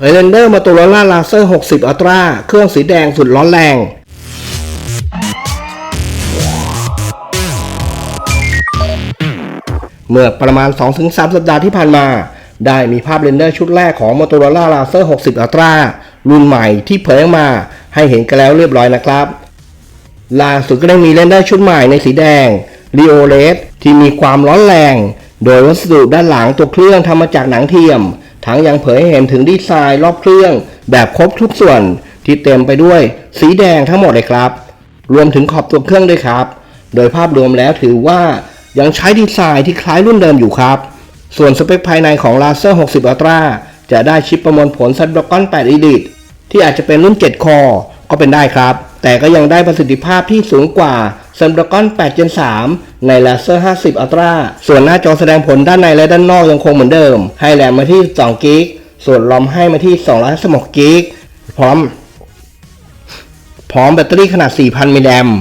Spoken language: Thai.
เรนเดอร์มาตัวล่าลาเซอร์ 60 อัลตร้าเครื่องสีแดงสุดร้อนแรง เมื่อประมาณ 2-3 สัปดาห์ที่ผ่านมา ได้มีภาพเรนเดอร์ชุดแรกของ Motorola Razer 60 Ultra รุ่นใหม่ที่เผยออกมาให้เห็นกันแล้วเรียบร้อยนะครับ ล่าสุดก็ได้มีเรนเดอร์ชุดใหม่ในสีแดง r ีโอเลสที่มีความร้อนแรง โดยวัสดุด้านหลังตัวเครื่องทำมาจากหนังเทียม ทั้งยังเผยให้เห็นถึงดีไซน์รอบเครื่อง แบบครบทุกส่วนที่เต็มไปด้วยสีแดงทั้งหมดเลยครับ รวมถึงขอบตัวเครื่องด้วยครับ โดยภาพรวมแล้วถือว่ายังใช้ดีไซน์ที่คล้ายรุ่นเดิมอยู่ครับ ส่วนสเปคภายในของ Razer 60 Ultra จะได้ชิปประมวลผล Snapdragon 8 Elite ที่อาจจะเป็นรุ่น 7 คอ ก็เป็นได้ครับ แต่ก็ยังได้ประสิทธิภาพที่สูงกว่า Snapdragon 8 Gen 3 ใน l a s e r 50 Ultra ส่วนหน้าจอแสดงผลด้านในและด้านนอกยังคงเหมือนเดิม ให้แรมมาที่2 g b ส่วนรอมให้มาที่256 g b พร้อม พร้อมแบตเตอรี่ขนาด 4,000 มิลลิแอมป์